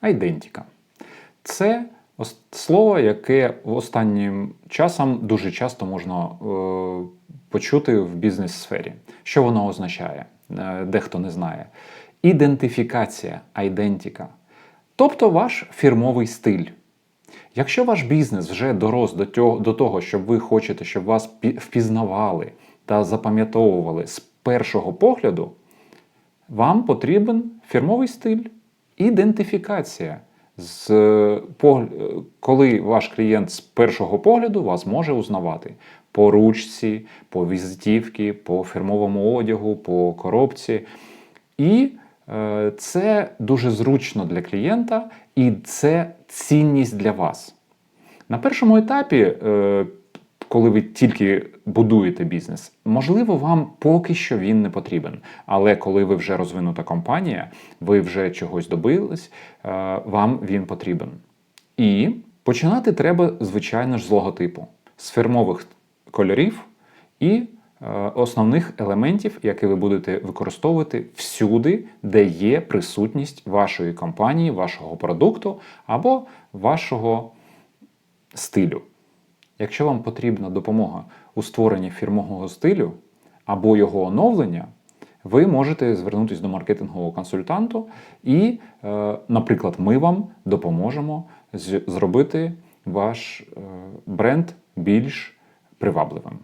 Айдентіка. Це слово, яке останнім часом дуже часто можна е, почути в бізнес-сфері. Що воно означає? Е, Дехто не знає. Ідентифікація, айдентіка. Тобто ваш фірмовий стиль. Якщо ваш бізнес вже дорос до того, до того, щоб ви хочете, щоб вас впізнавали та запам'ятовували з першого погляду, вам потрібен фірмовий стиль, ідентифікація. З, е, е, коли ваш клієнт з першого погляду вас може узнавати по ручці, по візитівці, по фірмовому одягу, по коробці. І е, це дуже зручно для клієнта, і це цінність для вас. На першому етапі, е, коли ви тільки будуєте бізнес, можливо, вам поки що він не потрібен. Але коли ви вже розвинута компанія, ви вже чогось добились, е, вам він потрібен. І починати треба, звичайно ж, з логотипу, з фірмових кольорів і е, основних елементів, які ви будете використовувати всюди, де є присутність вашої компанії, вашого продукту або вашого стилю. Якщо вам потрібна допомога у створенні фірмового стилю або його оновлення, ви можете звернутися до маркетингового консультанту, і, е, наприклад, ми вам допоможемо зробити ваш е, бренд більш привабливим.